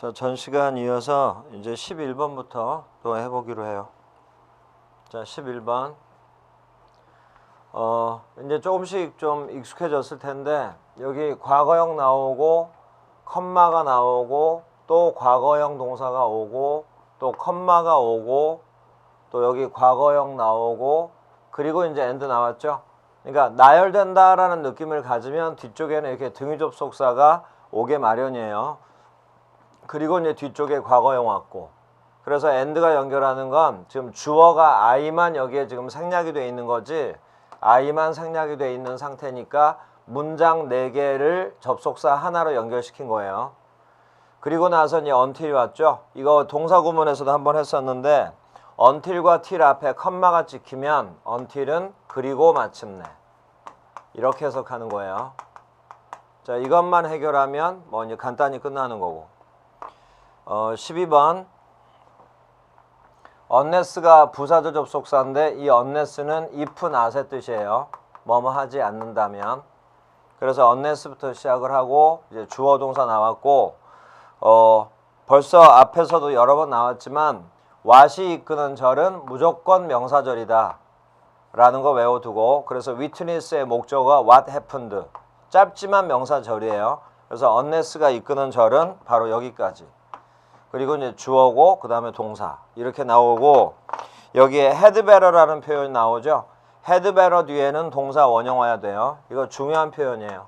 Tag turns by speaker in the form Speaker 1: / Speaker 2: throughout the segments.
Speaker 1: 자, 전 시간 이어서 이제 11번부터 또 해보기로 해요. 자, 11번. 어, 이제 조금씩 좀 익숙해졌을 텐데, 여기 과거형 나오고, 컴마가 나오고, 또 과거형 동사가 오고, 또 컴마가 오고, 또 여기 과거형 나오고, 그리고 이제 엔드 나왔죠? 그러니까 나열된다라는 느낌을 가지면 뒤쪽에는 이렇게 등위 접속사가 오게 마련이에요. 그리고 이제 뒤쪽에 과거형 왔고 그래서 엔드가 연결하는 건 지금 주어가 I만 여기에 지금 생략이 돼 있는 거지 I만 생략이 돼 있는 상태니까 문장 4개를 접속사 하나로 연결시킨 거예요. 그리고 나서 이제 until 왔죠. 이거 동사 구문에서도 한번 했었는데 until과 till 앞에 컴마가 찍히면 until은 그리고 마침내 이렇게 해석하는 거예요. 자 이것만 해결하면 뭐 이제 간단히 끝나는 거고. 어, 12번 unless가 부사절 접속사인데 이 unless는 if not의 뜻이에요. 뭐뭐 하지 않는다면. 그래서 unless부터 시작을 하고 이제 주어 동사 나왔고 어, 벌써 앞에서도 여러 번 나왔지만 what이 이끄는 절은 무조건 명사절이다. 라는 거 외워두고 그래서 witness의 목적어가 what happened 짧지만 명사절이에요. 그래서 unless가 이끄는 절은 바로 여기까지. 그리고 이제 주어고 그 다음에 동사 이렇게 나오고 여기에 better라는 표현이 나오죠. better 뒤에는 동사 원형 와야 돼요. 이거 중요한 표현이에요.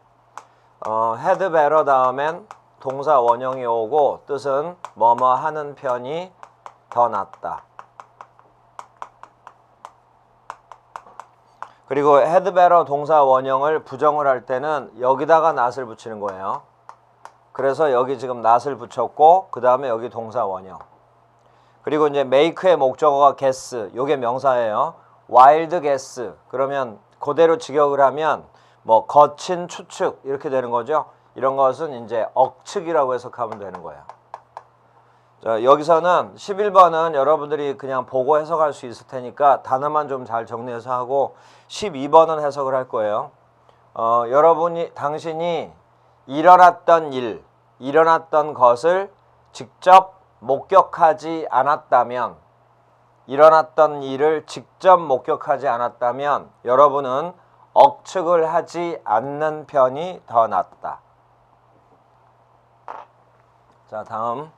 Speaker 1: 어, better 다음엔 동사 원형이 오고 뜻은 뭐뭐 하는 편이 더 낫다. 그리고 better 동사 원형을 부정을 할 때는 여기다가 not을 붙이는 거예요. 그래서 여기 지금 not을 붙였고 그 다음에 여기 동사 원형. 그리고 이제 make의 목적어가 guess, 요게 명사예요. wild guess. 그러면 그대로 직역을 하면 뭐 거친 추측 이렇게 되는 거죠. 이런 것은 이제 억측이라고 해석하면 되는 거예요. 자, 여기서는 11번은 여러분들이 그냥 보고 해석할 수 있을 테니까 단어만 좀 잘 정리해서 하고 12번은 해석을 할 거예요. 어, 여러분이 당신이 일어났던 일, 일어났던 것을 직접 목격하지 않았다면 일어났던 일을 직접 목격하지 않았다면 여러분은 억측을 하지 않는 편이 더 낫다. 자, 다음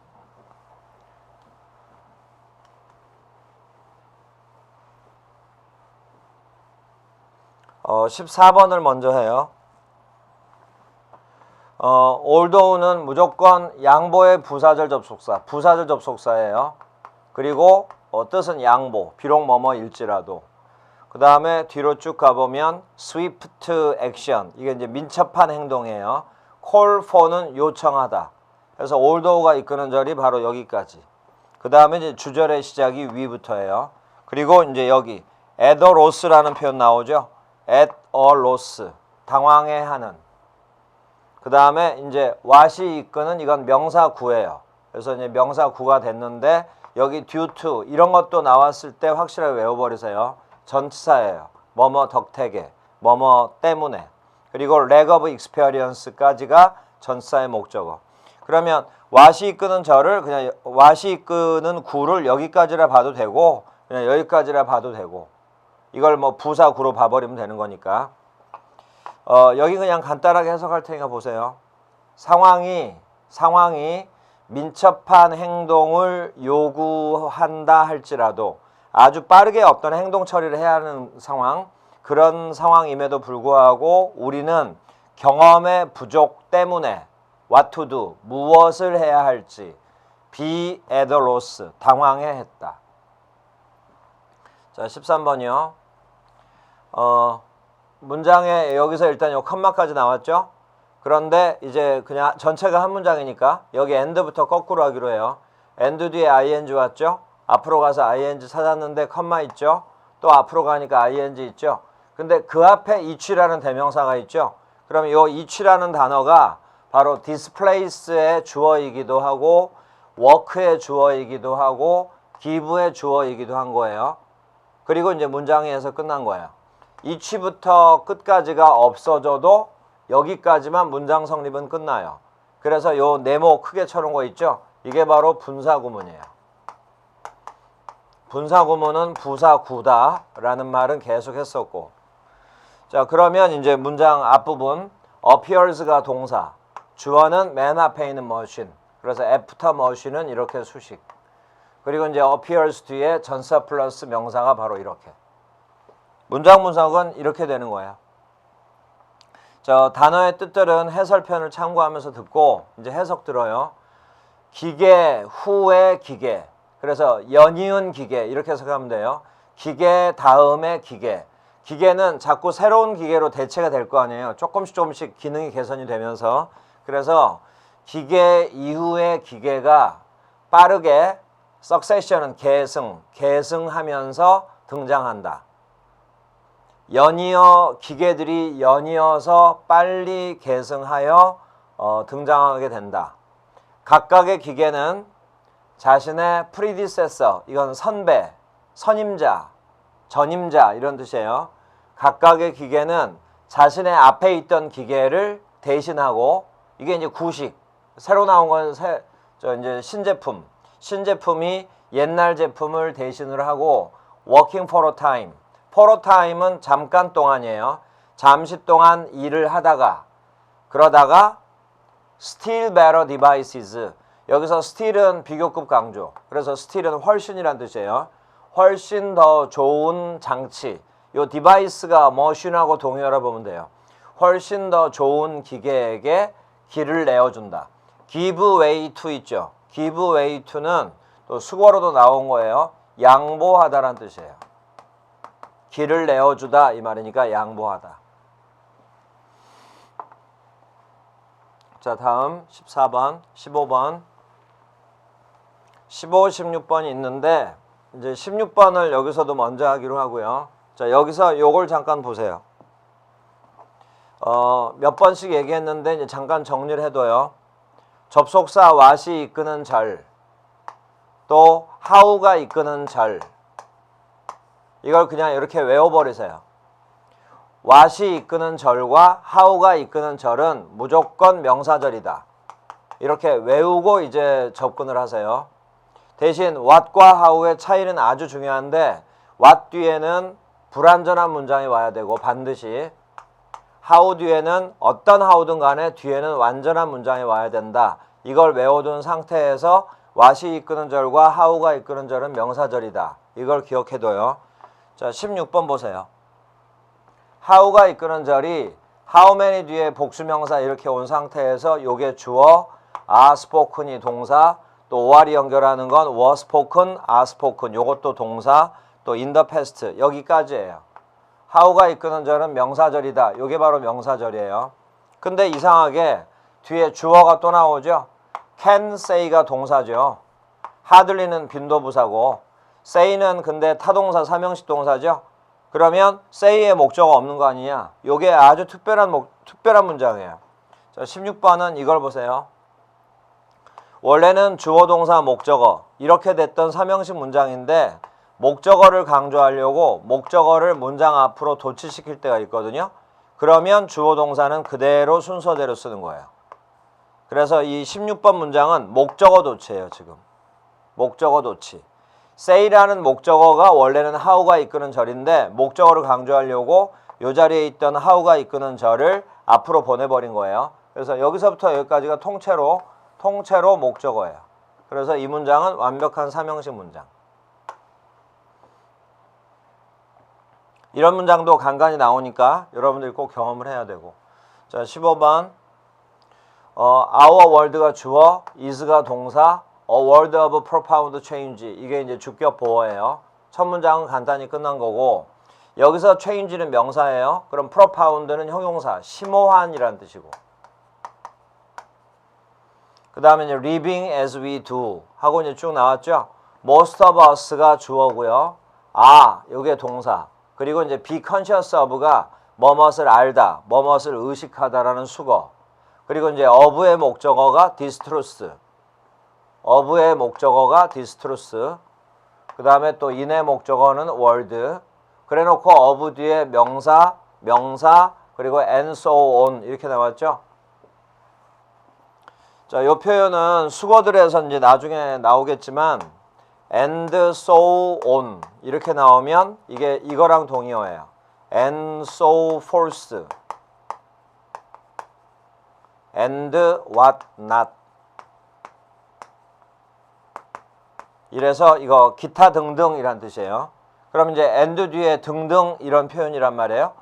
Speaker 1: 어, 14번을 먼저 해요. 어, 올도우는 무조건 양보의 부사절 접속사, 부사절 접속사예요. 그리고 어, 뜻은 양보, 비록 뭐뭐일지라도. 그 다음에 뒤로 쭉 가보면 swift action, 이게 이제 민첩한 행동이에요. call for는 요청하다. 그래서 올도우가 이끄는 절이 바로 여기까지. 그 다음에 이제 주절의 시작이 위부터예요. 그리고 이제 여기 at a loss라는 표현 나오죠. at a loss, 당황해하는. 그 다음에 이제 what이 이끄는 이건 명사구예요. 그래서 이제 명사구가 됐는데 여기 due to 이런 것도 나왔을 때 확실하게 외워버리세요. 전치사예요. 뭐뭐 덕택에, 뭐뭐 때문에. 그리고 lack of experience까지가 전치사의 목적어. 그러면 what이 이끄는 절을 그냥 what이 이끄는 구를 여기까지라 봐도 되고 그냥 여기까지라 봐도 되고 이걸 뭐 부사구로 봐버리면 되는 거니까. 어, 여기 그냥 간단하게 해석할 테니까 보세요. 상황이 상황이 민첩한 행동을 요구한다 할지라도 아주 빠르게 어떤 행동 처리를 해야 하는 상황 그런 상황임에도 불구하고 우리는 경험의 부족 때문에 what to do 무엇을 해야 할지 be at a loss 당황해 했다. 자, 13번이요. 어, 문장에 여기서 일단 요 컴마까지 나왔죠? 그런데 이제 그냥 전체가 한 문장이니까 여기 end부터 거꾸로 하기로 해요. end 뒤에 ing 왔죠? 앞으로 가서 ing 찾았는데 컴마 있죠? 또 앞으로 가니까 ing 있죠? 근데 그 앞에 each라는 대명사가 있죠? 그럼 요 each라는 단어가 바로 displace의 주어이기도 하고 work의 주어이기도 하고 give의 주어이기도 한 거예요. 그리고 이제 문장에서 끝난 거예요. 이치부터 끝까지가 없어져도 여기까지만 문장 성립은 끝나요. 그래서 요 네모 크게 쳐놓은 거 있죠? 이게 바로 분사구문이에요. 분사구문은 부사구다라는 말은 계속 했었고 자 그러면 이제 문장 앞부분 appears가 동사 주어는 맨 앞에 있는 machine 그래서 after machine은 이렇게 수식 그리고 이제 appears 뒤에 전사 플러스 명사가 바로 이렇게 문장 분석은 이렇게 되는 거예요. 저 단어의 뜻들은 해설편을 참고하면서 듣고 이제 해석 들어요. 기계 후에 기계. 그래서 연이은 기계 이렇게 해석하면 돼요. 기계 다음에 기계. 기계는 자꾸 새로운 기계로 대체가 될 거 아니에요. 조금씩 조금씩 기능이 개선이 되면서 그래서 기계 이후의 기계가 빠르게 석세션은 계승, 계승하면서 등장한다. 연이어 기계들이 연이어서 빨리 계승하여 어, 등장하게 된다. 각각의 기계는 자신의 프리디세서 이건 선배, 선임자, 전임자 이런 뜻이에요. 각각의 기계는 자신의 앞에 있던 기계를 대신하고 이게 이제 구식 새로 나온 건 새, 저 이제 신제품 신제품이 옛날 제품을 대신을 하고 working for a a time은 잠깐 동안이에요. 잠시 동안 일을 하다가 그러다가 still better devices 여기서 still은 비교급 강조 그래서 still은 훨씬이란 뜻이에요. 훨씬 더 좋은 장치 요 디바이스가 머신하고 동의어라 보면 돼요. 훨씬 더 좋은 기계에게 길을 내어준다. give way to 있죠. give way to는 또 수거로도 나온 거예요. 양보하다라는 뜻이에요. 길을 내어주다 이 말이니까 양보하다. 자 다음 14번, 15번 15, 16번이 있는데 이제 16번을 여기서도 먼저 하기로 하고요. 자 여기서 요걸 잠깐 보세요. 어, 몇 번씩 얘기했는데 이제 잠깐 정리를 해둬요. 접속사 what이 이끄는 절, 또 how가 이끄는 절. 이걸 그냥 이렇게 외워버리세요. what이 이끄는 절과 how가 이끄는 절은 무조건 명사절이다. 이렇게 외우고 이제 접근을 하세요. 대신 what과 how의 차이는 아주 중요한데 what 뒤에는 불완전한 문장이 와야 되고 반드시 how 뒤에는 어떤 how든 간에 뒤에는 완전한 문장이 와야 된다. 이걸 외워둔 상태에서 what이 이끄는 절과 how가 이끄는 절은 명사절이다. 이걸 기억해둬요. 자, 16번 보세요. how가 이끄는 절이 how many 뒤에 복수명사 이렇게 온 상태에서 요게 주어, are spoken이 동사, 또 OR이 연결하는 건 was spoken, are spoken 요것도 동사, 또 in the past 여기까지예요. how가 이끄는 절은 명사절이다. 요게 바로 명사절이에요. 근데 이상하게 뒤에 주어가 또 나오죠. can say가 동사죠. hardly는 빈도부사고 say는 근데 타동사 삼형식 동사죠. 그러면 say의 목적어 없는 거 아니냐? 요게 아주 특별한 목, 특별한 문장이에요. 자, 16번은 이걸 보세요. 원래는 주어 동사 목적어 이렇게 됐던 삼형식 문장인데 목적어를 강조하려고 목적어를 문장 앞으로 도치시킬 때가 있거든요. 그러면 주어 동사는 그대로 순서대로 쓰는 거예요. 그래서 이 16번 문장은 목적어 도치예요, 지금. 목적어 도치. Say라는 목적어가 원래는 how가 이끄는 절인데 목적어를 강조하려고 이 자리에 있던 how가 이끄는 절을 앞으로 보내버린 거예요. 그래서 여기서부터 여기까지가 통째로 통째로 목적어예요. 그래서 이 문장은 완벽한 삼형식 문장. 이런 문장도 간간히 나오니까 여러분들이 꼭 경험을 해야 되고. 자, 15번. 어, our world가 주어, is가 동사, a world of profound change. 이게 이제 주격 보어예요. 첫 문장은 간단히 끝난 거고 여기서 change는 명사예요. 그럼 profound는 형용사, 심오한이라는 뜻이고. 그 다음에 이제 living as we do 하고 이제 쭉 나왔죠. most of us가 주어고요. 아, 요게 동사. 그리고 이제 be conscious of가 뭐뭇을 알다, 뭐뭇을 의식하다라는 수거. 그리고 이제 of의 목적어가 distrust. Of의 목적어가 distrust. 그 다음에 또 in의 목적어는 word. 그래 놓고 of 뒤에 명사, 명사, 그리고 and so on 이렇게 나왔죠. 자, 이 표현은 수거들에서 이제 나중에 나오겠지만 and so on 이렇게 나오면 이게 이거랑 동의어예요. and so forth and what not 이래서 이거 기타 등등이란 뜻이에요. 그럼 이제 and 뒤에 등등 이런 표현이란 말이에요.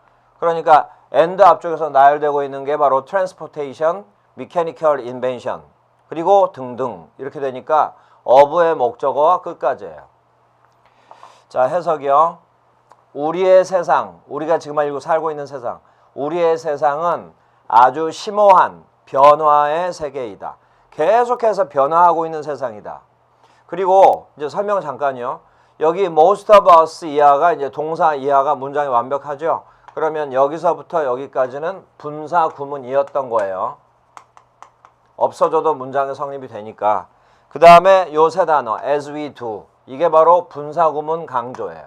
Speaker 1: 그러니까 and 앞쪽에서 나열되고 있는 게 바로 transportation, mechanical invention 그리고 등등 이렇게 되니까 of의 목적어와 끝까지예요. 자 해석이요. 우리의 세상, 우리가 지금 알고 살고 있는 세상, 우리의 세상은 아주 심오한 변화의 세계이다. 계속해서 변화하고 있는 세상이다. 그리고 이제 설명 잠깐요. 여기 most of us 이하가 이제 동사 이하가 문장이 완벽하죠. 그러면 여기서부터 여기까지는 분사 구문이었던 거예요. 없어져도 문장의 성립이 되니까. 그 다음에 요 세 단어 as we do 이게 바로 분사 구문 강조예요.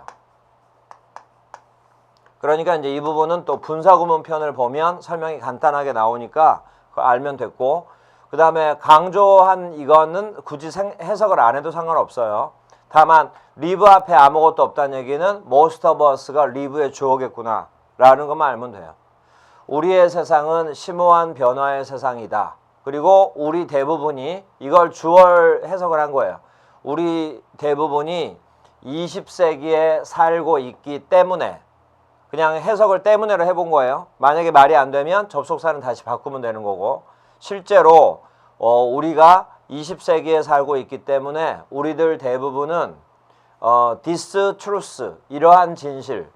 Speaker 1: 그러니까 이제 이 부분은 또 분사 구문 편을 보면 설명이 간단하게 나오니까 알면 됐고 그 다음에 강조한 이거는 굳이 생- 해석을 안 해도 상관없어요. 다만 live 앞에 아무것도 없다는 얘기는 us가 live의 주어겠구나 라는 것만 알면 돼요. 우리의 세상은 심오한 변화의 세상이다. 그리고 우리 대부분이 이걸 주얼 해석을 한 거예요. 우리 대부분이 20세기에 살고 있기 때문에 그냥 해석을 때문에로 해본 거예요. 만약에 말이 안 되면 접속사는 다시 바꾸면 되는 거고 실제로 어, 우리가 20세기에 살고 있기 때문에 우리들 대부분은 어, this truth 이러한 진실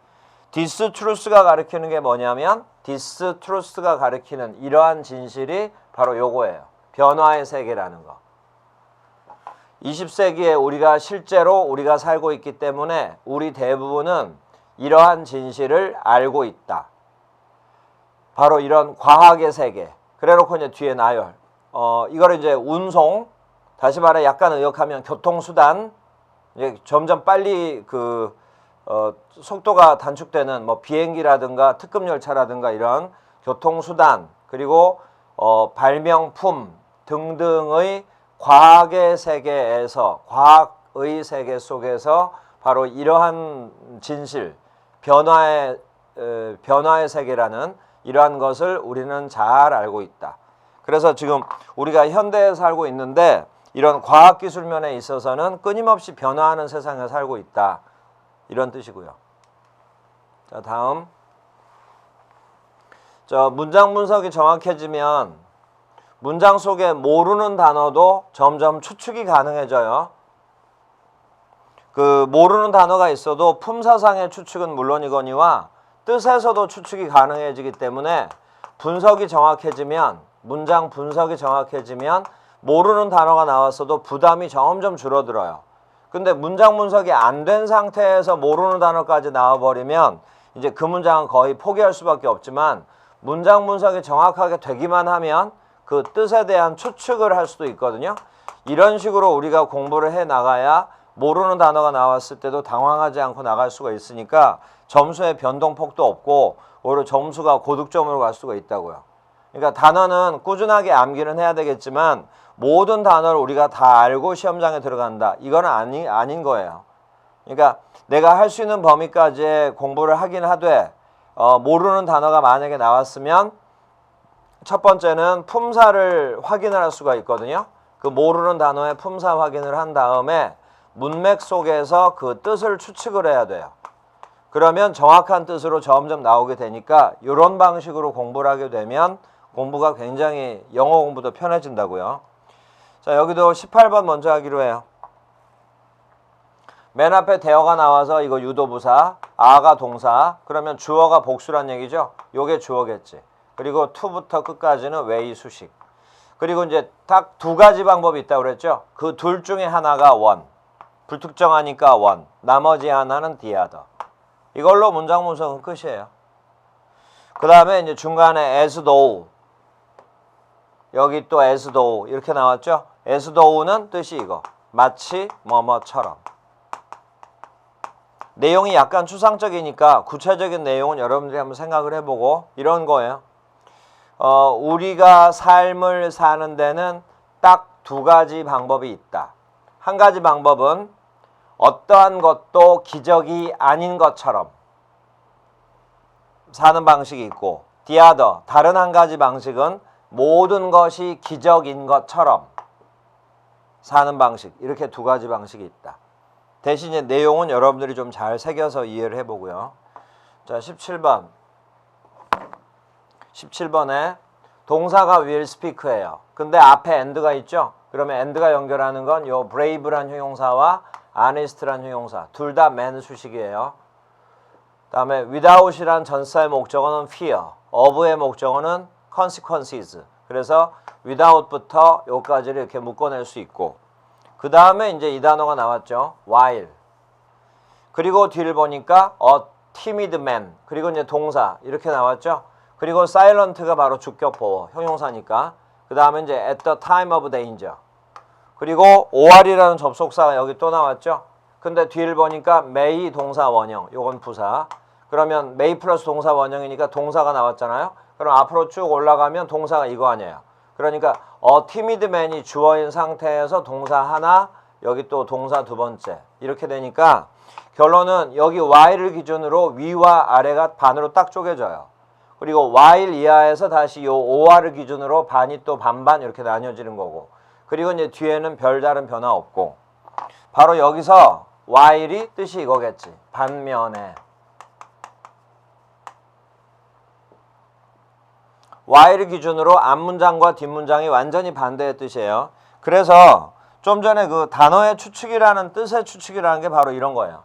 Speaker 1: this truth가 가리키는 게 뭐냐면 this truth가 가리키는 이러한 진실이 바로 요거예요. 변화의 세계라는 거. 20세기에 우리가 실제로 우리가 살고 있기 때문에 우리 대부분은 이러한 진실을 알고 있다. 바로 이런 과학의 세계. 그래놓고 이제 뒤에 나열. 어, 이거를 이제 운송, 다시 말해 약간 의역하면 교통수단, 이제 점점 빨리 그, 어, 속도가 단축되는 뭐 비행기라든가 특급 열차라든가 이런 교통수단, 그리고 어, 발명품 등등의 과학의 세계에서, 과학의 세계 속에서 바로 이러한 진실, 변화의, 에, 변화의 세계라는 이러한 것을 우리는 잘 알고 있다. 그래서 지금 우리가 현대에 살고 있는데 이런 과학기술 면에 있어서는 끊임없이 변화하는 세상에 살고 있다. 이런 뜻이고요. 자, 다음. 저 문장 분석이 정확해지면 문장 속에 모르는 단어도 점점 추측이 가능해져요. 그 모르는 단어가 있어도 품사상의 추측은 물론이거니와 뜻에서도 추측이 가능해지기 때문에 분석이 정확해지면 문장 분석이 정확해지면 모르는 단어가 나왔어도 부담이 점점 줄어들어요. 근데 문장 분석이 안 된 상태에서 모르는 단어까지 나와버리면 이제 그 문장은 거의 포기할 수밖에 없지만 문장 분석이 정확하게 되기만 하면 그 뜻에 대한 추측을 할 수도 있거든요. 이런 식으로 우리가 공부를 해 나가야 모르는 단어가 나왔을 때도 당황하지 않고 나갈 수가 있으니까 점수의 변동폭도 없고 오히려 점수가 고득점으로 갈 수가 있다고요. 그러니까 단어는 꾸준하게 암기는 해야 되겠지만 모든 단어를 우리가 다 알고 시험장에 들어간다. 이건 아니, 아닌 거예요. 그러니까 내가 할 수 있는 범위까지 공부를 하긴 하되 어, 모르는 단어가 만약에 나왔으면 첫 번째는 품사를 확인을 할 수가 있거든요. 그 모르는 단어의 품사 확인을 한 다음에 문맥 속에서 그 뜻을 추측을 해야 돼요. 그러면 정확한 뜻으로 점점 나오게 되니까 이런 방식으로 공부를 하게 되면 공부가 굉장히 영어 공부도 편해진다고요. 자, 여기도 18번 먼저 하기로 해요. 맨 앞에 대어가 나와서 이거 유도부사, 아가 동사, 그러면 주어가 복수란 얘기죠. 요게 주어겠지. 그리고 to부터 끝까지는 웨이 수식. 그리고 이제 딱 두 가지 방법이 있다고 그랬죠. 그 둘 중에 하나가 원. 불특정하니까 원. 나머지 하나는 디아더. 이걸로 문장 분석은 끝이에요. 그 다음에 이제 중간에 as though. 여기 또 though 이렇게 나왔죠. though는 뜻이 이거. 마치 뭐뭐처럼. 내용이 약간 추상적이니까 구체적인 내용은 여러분들이 한번 생각을 해보고 이런 거예요. 어, 우리가 삶을 사는 데는 딱 두 가지 방법이 있다. 한 가지 방법은 어떠한 것도 기적이 아닌 것처럼 사는 방식이 있고 other 다른 한 가지 방식은 모든 것이 기적인 것처럼 사는 방식 이렇게 두 가지 방식이 있다. 대신 이제 내용은 여러분들이 좀 잘 새겨서 이해를 해보고요. 자 17번 17번에 동사가 will speak예요. 근데 앞에 and가 있죠. 그러면 and가 연결하는 건 요 brave란 형용사와 honest란 형용사 둘 다 man 수식이에요. 다음에 without이란 전사의 목적어는 fear, of의 목적어는 consequences. 그래서 without부터 요까지를 이렇게 묶어낼 수 있고 그 다음에 이제 이 단어가 나왔죠. while. 그리고 뒤를 보니까 a timid man. 그리고 이제 동사 이렇게 나왔죠. 그리고 silent가 바로 주격 보호 형용사니까. 그 다음에 이제 at the time of danger. 그리고 or이라는 접속사가 여기 또 나왔죠. 근데 뒤를 보니까 may 동사 원형. 요건 부사. 그러면 may 플러스 동사 원형이니까 동사가 나왔잖아요. 그럼 앞으로 쭉 올라가면 동사가 이거 아니에요. 그러니까 어 man이 주어인 상태에서 동사 하나 여기 또 동사 두 번째. 이렇게 되니까 결론은 여기 while을 기준으로 위와 아래가 반으로 딱 쪼개져요. 그리고 while 이하에서 다시 요 or를 기준으로 반이 또 반반 이렇게 나뉘어지는 거고. 그리고 이제 뒤에는 별다른 변화 없고. 바로 여기서 while이 뜻이 이거겠지. 반면에 while 기준으로 앞문장과 뒷문장이 완전히 반대의 뜻이에요. 그래서 좀 전에 그 단어의 추측이라는 뜻의 추측이라는 게 바로 이런 거예요.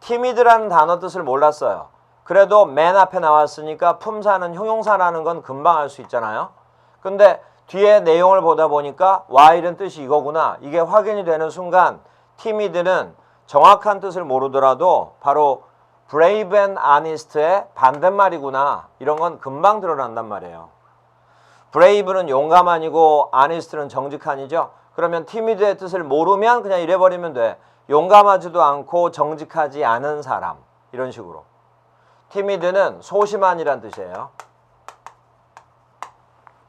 Speaker 1: timid라는 단어 뜻을 몰랐어요. 그래도 맨 앞에 나왔으니까 품사는 형용사라는 건 금방 알 수 있잖아요. 근데 뒤에 내용을 보다 보니까 while은 뜻이 이거구나. 이게 확인이 되는 순간 timid는 정확한 뜻을 모르더라도 바로 brave and honest의 반대말이구나. 이런 건 금방 드러난단 말이에요. 브레이브는 용감한이고 honest는 정직한이죠. 그러면 timid의 뜻을 모르면 그냥 이래버리면 돼. 용감하지도 않고 정직하지 않은 사람 이런 식으로. timid는 소심한이란 뜻이에요.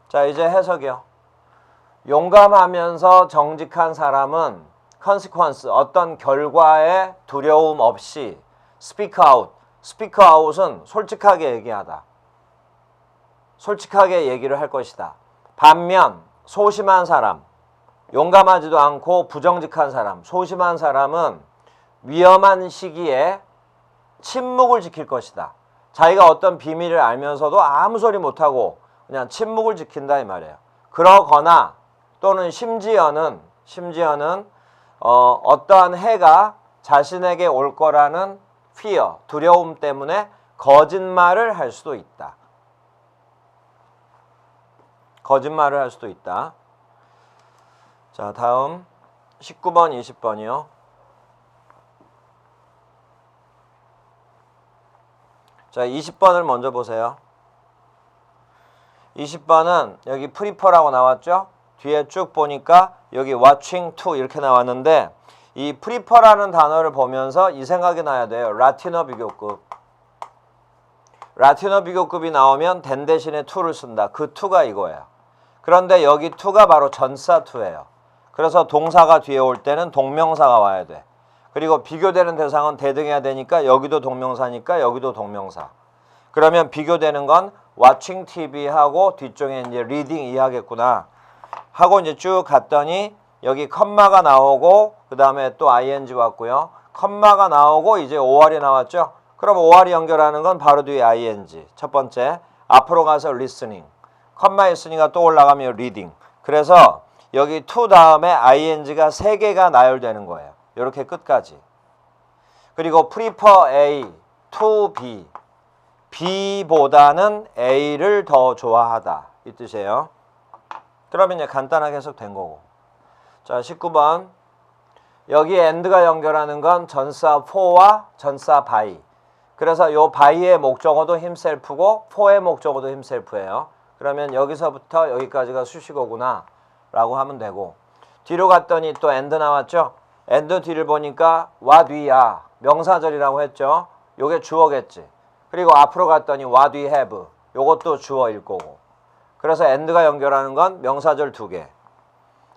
Speaker 1: 자 이제 해석이요. 용감하면서 정직한 사람은 consequence 어떤 결과에 두려움 없이 speak out. speak out은 솔직하게 얘기하다. 솔직하게 얘기를 할 것이다. 반면 소심한 사람, 용감하지도 않고 부정직한 사람, 소심한 사람은 위험한 시기에 침묵을 지킬 것이다. 자기가 어떤 비밀을 알면서도 아무 소리 못하고 그냥 침묵을 지킨다 이 말이에요. 그러거나 또는 심지어는 심지어는 어, 어떠한 해가 자신에게 올 거라는 fear, 두려움 때문에 거짓말을 할 수도 있다. 거짓말을 할 수도 있다. 자, 다음 19번, 20번이요. 자, 20번을 먼저 보세요. 20번은 여기 프리퍼라고 나왔죠? 뒤에 쭉 보니까 여기 watching to 이렇게 나왔는데 이 프리퍼라는 단어를 보면서 이 생각이 나야 돼요. 라틴어 비교급. 라틴어 비교급이 나오면 된 대신에 to를 쓴다. 그 to가 이거예요. 그런데 여기 to가 바로 전사 to예요. 그래서 동사가 뒤에 올 때는 동명사가 와야 돼. 그리고 비교되는 대상은 대등해야 되니까 여기도 동명사니까 여기도 동명사. 그러면 비교되는 건 watching TV 하고 뒤쪽에 이제 reading 이해하겠구나. 하고 이제 쭉 갔더니 여기 컴마가 나오고 그 다음에 또 ing 왔고요. 컴마가 나오고 이제 OR이 나왔죠. 그럼 OR이 연결하는 건 바로 뒤에 ing. 첫 번째 앞으로 가서 listening. 컴마 있으니까 또 올라가면 reading. 그래서 여기 to 다음에 ing가 세 개가 나열되는 거예요. 이렇게 끝까지. 그리고 prefer A to B. B보다는 A를 더 좋아하다. 이 뜻이에요. 그러면 이제 간단하게 해석된 거고. 자, 19번. 여기 and가 연결하는 건 전사 for와 전사 by. 그래서 요 by의 목적어도 himself고 for의 목적어도 himself예요. 그러면 여기서부터 여기까지가 수식어구나 라고 하면 되고 뒤로 갔더니 또 and 나왔죠? and 뒤를 보니까 we are 명사절이라고 했죠? 요게 주어겠지. 그리고 앞으로 갔더니 what we have 요것도 주어일 거고 그래서 and가 연결하는 건 명사절 두 개.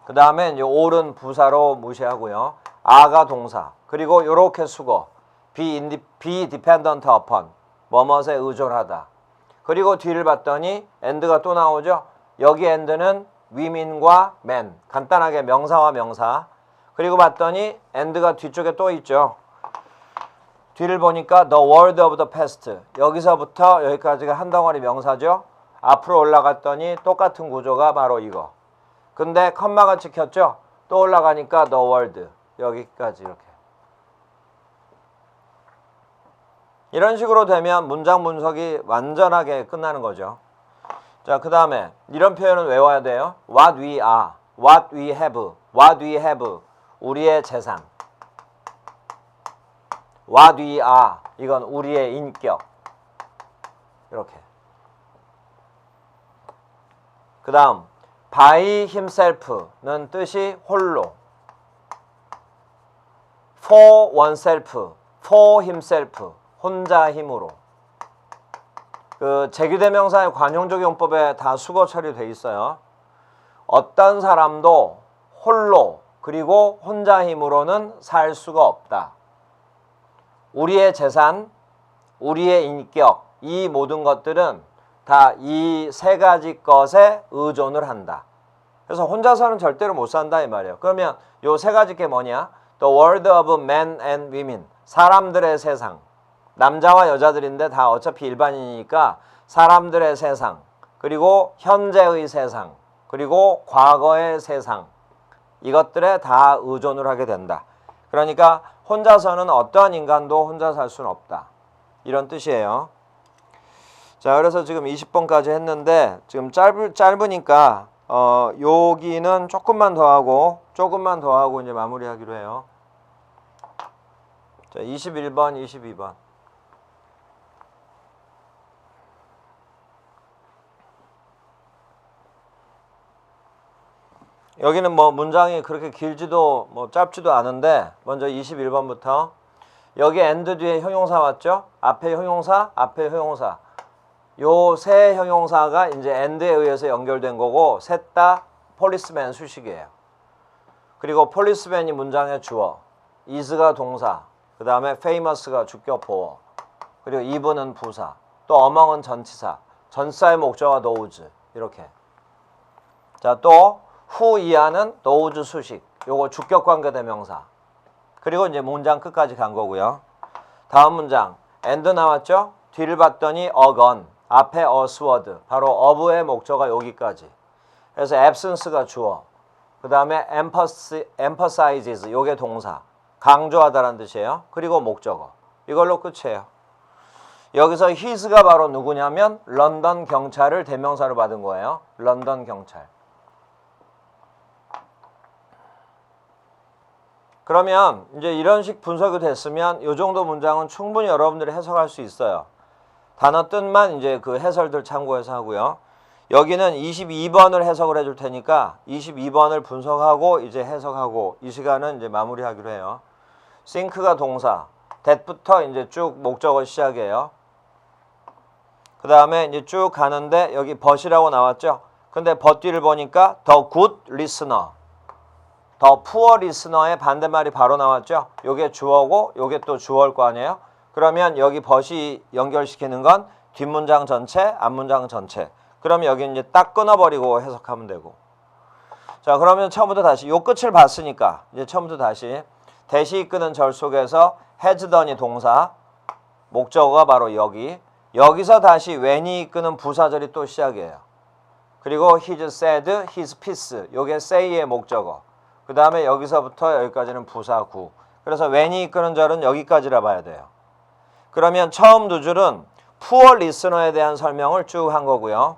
Speaker 1: 그 다음에 이제 all은 부사로 무시하고요. a가 동사. 그리고 요렇게 수거. be, indi, be dependent upon. 뭐뭇에 의존하다. 그리고 뒤를 봤더니 and가 또 나오죠. 여기 and는 women과 men. 간단하게 명사와 명사. 그리고 봤더니 and가 뒤쪽에 또 있죠. 뒤를 보니까 the world of the past. 여기서부터 여기까지가 한 덩어리 명사죠. 앞으로 올라갔더니 똑같은 구조가 바로 이거. 근데 컴마가 찍혔죠? 또 올라가니까 the world. 여기까지 이렇게. 이런 식으로 되면 문장 분석이 완전하게 끝나는 거죠. 자, 그 다음에 이런 표현은 외워야 돼요. What we are, what we have, what we have. 우리의 재산. What we are. 이건 우리의 인격. 이렇게. 그 다음 by himself는 뜻이 홀로 for oneself, for himself, 혼자 힘으로 그 제규대명사의 관용적 용법에 다 수거 처리돼 있어요. 어떤 사람도 홀로 그리고 혼자 힘으로는 살 수가 없다. 우리의 재산, 우리의 인격, 이 모든 것들은 다 이 세 가지 것에 의존을 한다. 그래서 혼자서는 절대로 못 산다 이 말이에요. 그러면 요 세 가지 게 뭐냐? The world of men and women. 사람들의 세상. 남자와 여자들인데 다 어차피 일반인이니까 사람들의 세상. 그리고 현재의 세상. 그리고 과거의 세상. 이것들에 다 의존을 하게 된다. 그러니까 혼자서는 어떠한 인간도 혼자 살 수는 없다. 이런 뜻이에요. 자, 그래서 지금 20번까지 했는데 지금 짧을 짧으니까 어, 여기는 조금만 더 하고 조금만 더 하고 이제 마무리하기로 해요. 자, 21번, 22번. 여기는 뭐 문장이 그렇게 길지도 뭐 짧지도 않은데 먼저 21번부터 여기 and 뒤에 형용사 왔죠? 앞에 형용사, 앞에 형용사. 요 세 형용사가 이제 and에 의해서 연결된 거고 셋다 폴리스맨 수식이에요. 그리고 폴리스맨이 문장의 주어, is가 동사, 그 다음에 famous가 주격 보어, 그리고 even은 부사, 또 among은 전치사, 전사의 목적어 those 이렇게. 자, 또 who 이하는 those 수식. 요거 주격 관계 대명사. 그리고 이제 문장 끝까지 간 거고요. 다음 문장 and 나왔죠? 뒤를 봤더니 gun 앞에 sword 바로 of의 목적어 여기까지. 그래서 absence가 주어. 그 다음에 emphasizes 요게 동사. 강조하다라는 뜻이에요. 그리고 목적어. 이걸로 끝이에요. 여기서 his가 바로 누구냐면 런던 경찰을 대명사로 받은 거예요. 런던 경찰. 그러면 이제 이런 식 분석이 됐으면 이 정도 문장은 충분히 여러분들이 해석할 수 있어요. 단어 뜻만 이제 그 해설들 참고해서 하고요. 여기는 22번을 해석을 해줄 테니까 22번을 분석하고 이제 해석하고 이 시간은 이제 마무리하기로 해요. think가 동사, that부터 이제 쭉 목적어 시작이에요. 그 다음에 이제 쭉 가는데 여기 but이라고 나왔죠. 근데 but 뒤를 보니까 the good listener. 더 푸어 리스너의 반대말이 바로 나왔죠. 요게 주어고 요게 또 주어일 거 아니에요. 그러면 여기 벗이 연결시키는 건 뒷문장 전체, 앞문장 전체. 그러면 여기 이제 딱 끊어버리고 해석하면 되고. 자, 그러면 처음부터 다시 요 끝을 봤으니까 이제 처음부터 다시 대시 이끄는 절 속에서 done이 동사, 목적어가 바로 여기. 여기서 다시 when이 이끄는 부사절이 또 시작이에요. 그리고 his said, his piece. 요게 say의 목적어. 그 다음에 여기서부터 여기까지는 부사구. 그래서 when이 이끄는 절은 여기까지라 봐야 돼요. 그러면 처음 두 줄은 poor listener에 대한 설명을 쭉 한 거고요.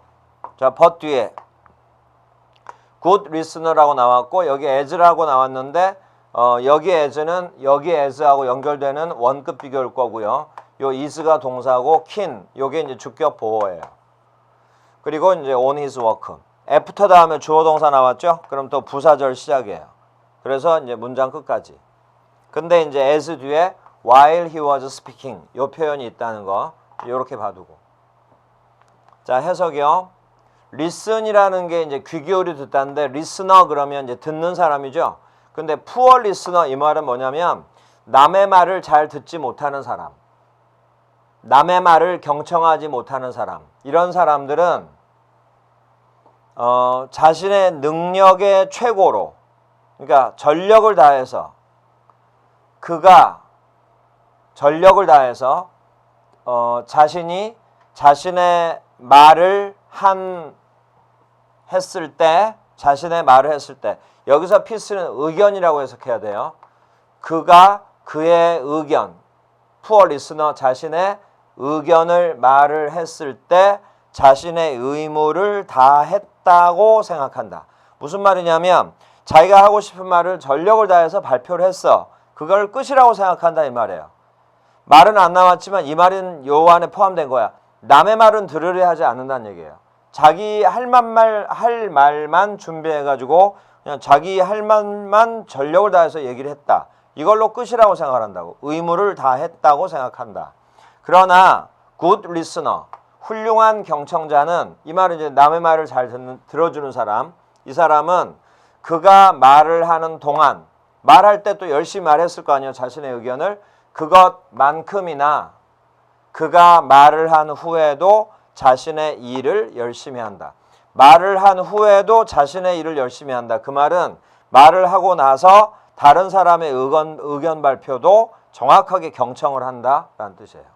Speaker 1: 자, but 뒤에 good listener라고 나왔고 여기 as라고 나왔는데 어, 여기 as는 여기 as하고 연결되는 원급 비교일 거고요. 요 is가 동사고 kin 요게 이제 주격 보호예요. 그리고 이제 on his work. after 다음에 주어 동사 나왔죠? 그럼 또 부사절 시작이에요. 그래서 이제 문장 끝까지. 근데 이제 as 뒤에 while he was speaking 요 표현이 있다는 거 이렇게 봐두고. 자 해석이요. listen이라는 게 이제 귀 기울이 듣다인데 listener 그러면 이제 듣는 사람이죠. 근데 poor listener 이 말은 뭐냐면 남의 말을 잘 듣지 못하는 사람. 남의 말을 경청하지 못하는 사람. 이런 사람들은 어, 자신의 능력의 최고로 그러니까 전력을 다해서 그가 전력을 다해서 어, 자신이 자신의 말을 한 했을 때 자신의 말을 했을 때 여기서 피스는 의견이라고 해석해야 돼요. 그가 그의 의견 푸어 리스너 자신의 의견을 말을 했을 때 자신의 의무를 다 했다고 생각한다. 무슨 말이냐면 자기가 하고 싶은 말을 전력을 다해서 발표를 했어. 그걸 끝이라고 생각한다 이 말이에요. 말은 안 남았지만 이 말은 요 안에 포함된 거야. 남의 말은 들으려 하지 않는다는 얘기예요. 자기 할 말만 할 말만 준비해 가지고 그냥 자기 할 말만 전력을 다해서 얘기를 했다. 이걸로 끝이라고 생각한다고. 의무를 다 했다고 생각한다. 그러나 good listener 훌륭한 경청자는 이 말은 이제 남의 말을 잘 듣는, 들어주는 사람. 이 사람은 그가 말을 하는 동안 말할 때 또 열심히 말했을 거 아니에요. 자신의 의견을 그것만큼이나 그가 말을 한 후에도 자신의 일을 열심히 한다. 말을 한 후에도 자신의 일을 열심히 한다. 그 말은 말을 하고 나서 다른 사람의 의견, 의견 발표도 정확하게 경청을 한다라는 뜻이에요.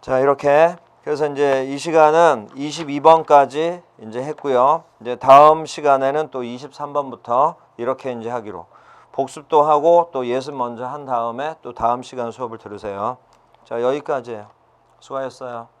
Speaker 1: 자, 이렇게 그래서 이제 이 시간은 22번까지 이제 했고요. 이제 다음 시간에는 또 23번부터 이렇게 이제 하기로 복습도 하고 또 예습 먼저 한 다음에 또 다음 시간 수업을 들으세요. 자, 여기까지예요. 수고하셨어요.